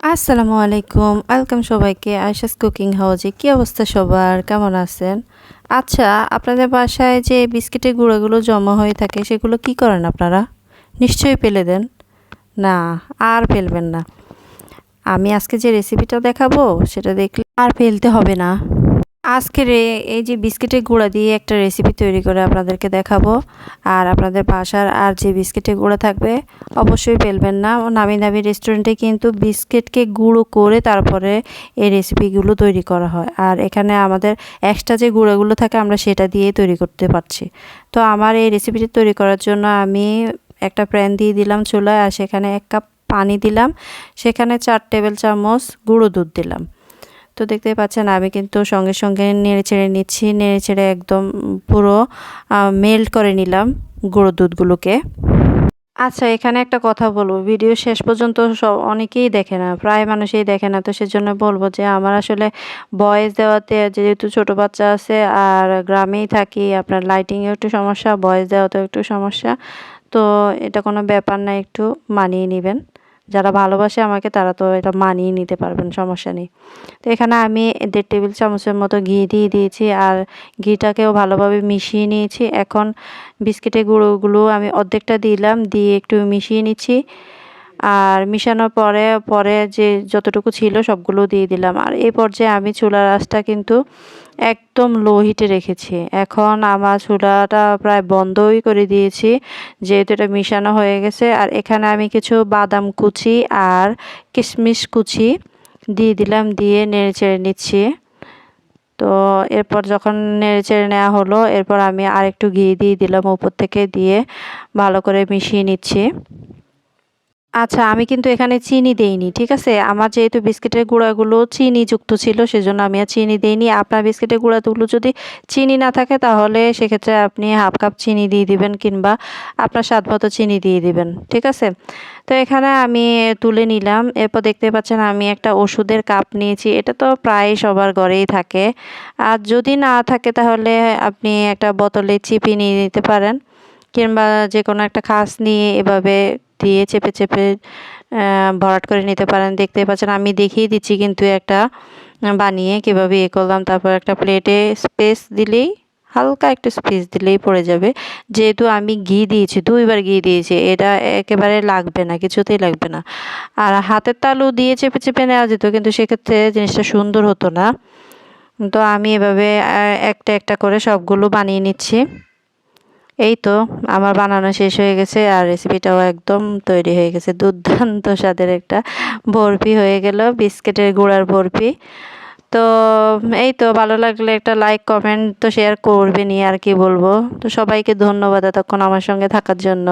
আসসালামু আলাইকুম। ওয়েলকাম সবাইকে। আয়সাস কুকিং হাউজে কী অবস্থা সবার? কেমন আছেন? আচ্ছা আপনাদের বাসায় যে বিস্কিটের গুঁড়োগুলো জমা হয়ে থাকে, সেগুলো কি করেন আপনারা? নিশ্চয়ই ফেলে দেন। না, আর ফেলবেন না। আমি আজকে যে রেসিপিটা দেখাবো, সেটা দেখলে আর ফেলতে হবে না। আজকের এই যে বিস্কিটের গুঁড়া দিয়ে একটা রেসিপি তৈরি করে আপনাদেরকে দেখাবো। আর আপনাদের বাসার আর যে বিস্কিটের গুঁড়া থাকবে, অবশ্যই ফেলবেন না। নামি দামি রেস্টুরেন্টে কিন্তু বিস্কিটকে গুঁড়ো করে তারপরে এই রেসিপিগুলো তৈরি করা হয়। আর এখানে আমাদের এক্সট্রা যে গুঁড়োগুলো থাকে, আমরা সেটা দিয়ে তৈরি করতে পারছি। তো আমার এই রেসিপিটি তৈরি করার জন্য আমি একটা প্যান দিয়ে দিলাম চুলায়, আর সেখানে এক কাপ পানি দিলাম। সেখানে চার টেবিল চামচ গুঁড়ো দুধ দিলাম। তো দেখতেই পাচ্ছেন, আমি কিন্তু সঙ্গে সঙ্গে নেড়ে ছেড়ে নিচ্ছি, নেড়ে ছেড়ে একদম পুরো মেল্ট করে নিলাম গুঁড়ো দুধগুলোকে। আচ্ছা এখানে একটা কথা বলব, ভিডিও শেষ পর্যন্ত সব অনেকেই দেখে না, প্রায় মানুষই দেখে না, তো সেজন্য বলব যে আমার আসলে বয়েস দেওয়াতে, যেহেতু ছোট বাচ্চা আছে আর গ্রামেই থাকি, আপনার লাইটিংয়েও একটু সমস্যা, বয়েস দেওয়াতেও একটু সমস্যা, তো এটা কোনো ব্যাপার না, একটু মানিয়ে নেবেন। যারা ভালোবাসে আমাকে, তারা তো এটা মানিয়ে নিতে পারবেন, সমস্যা নেই। তো এখানে আমি দেড় টেবিল চামচের মতো ঘি দিয়ে দিয়েছি আর ঘিটাকেও ভালোভাবে মিশিয়ে নিয়েছি। এখন বিস্কিটের গুঁড়োগুলো আমি অর্ধেকটা দিলাম, দিয়ে একটু মিশিয়ে নিচ্ছি। আর মিশানোর পরে পরে যে যতটুকু ছিল সবগুলো দিয়ে দিলাম। আর এই পর্যায়ে আমি চুলার আঁচটা কিন্তু একদম লো হিটে রেখেছি। এখন আমার চুলাটা প্রায় বন্ধই করে দিয়েছি, যেহেতু এটা মিশানো হয়ে গেছে। আর এখানে আমি কিছু বাদাম কুচি আর কিশমিশ কুচি দিয়ে দিলাম, দিয়ে নেড়ে চেড়ে নিচ্ছি। তো এরপর যখন নেড়ে চেড়ে নেওয়া হলো, এরপর আমি আরেকটু ঘি দিয়ে দিলাম উপর থেকে, দিয়ে ভালো করে মিশিয়ে নিচ্ছি। আচ্ছা আমি কিন্তু এখানে চিনি দেইনি, ঠিক আছে? আমার যেহেতু বিস্কিটের গুঁড়াগুলো চিনি যুক্ত ছিল, সেজন্য আমি আর চিনি দেইনি। আপনার বিস্কিটের গুঁড়াগুলো যদি চিনি না থাকে, তাহলে সেক্ষেত্রে আপনি হাফ কাপ চিনি দিয়ে দিবেন কিংবা আপনার স্বাদ মতো চিনি দিয়ে দিবেন, ঠিক আছে? তো এখানে আমি তুলে নিলাম। এরপর দেখতে পাচ্ছেন আমি একটা ওষুধের কাপ নিয়েছি। এটা তো প্রায় সবার ঘরেই থাকে। আর যদি না থাকে, তাহলে আপনি একটা বোতলে চিপি নিয়ে নিতে পারেন, কিংবা যে কোনো একটা খাস নিয়ে এভাবে দিয়ে চেপে চেপে ভরাট করে নিতে পারেন। দেখতে পাচ্ছেন, আমি দেখিয়ে দিচ্ছি কিন্তু একটা বানিয়ে কীভাবে এ করলাম। তারপর একটা প্লেটে স্পেস দিলেই, হালকা একটু স্পেস দিলেই পড়ে যাবে। যেহেতু আমি ঘি দিয়েছি, দুইবার ঘি দিয়েছি, এটা একেবারে লাগবে না, কিছুতেই লাগবে না। আর হাতের তালু দিয়ে চেপে চেপে নেওয়া যেত, কিন্তু সেক্ষেত্রে জিনিসটা সুন্দর হতো না। তো আমি এভাবে একটা একটা করে সবগুলো বানিয়ে নিচ্ছি। এই তো, আমার বানানো শেষ হয়ে গেছে আর রেসিপিটাও একদম তৈরি হয়ে গেছে। দুর্দান্ত স্বাদের একটা বরফি হয়ে গেল, বিস্কিটের গুঁড়ার বরফি। তো, এই তো, ভালো লাগলে একটা লাইক কমেন্ট তো শেয়ার করবেনই আর কি বলব। তো সবাইকে ধন্যবাদ এতক্ষণ আমার সঙ্গে থাকার জন্য।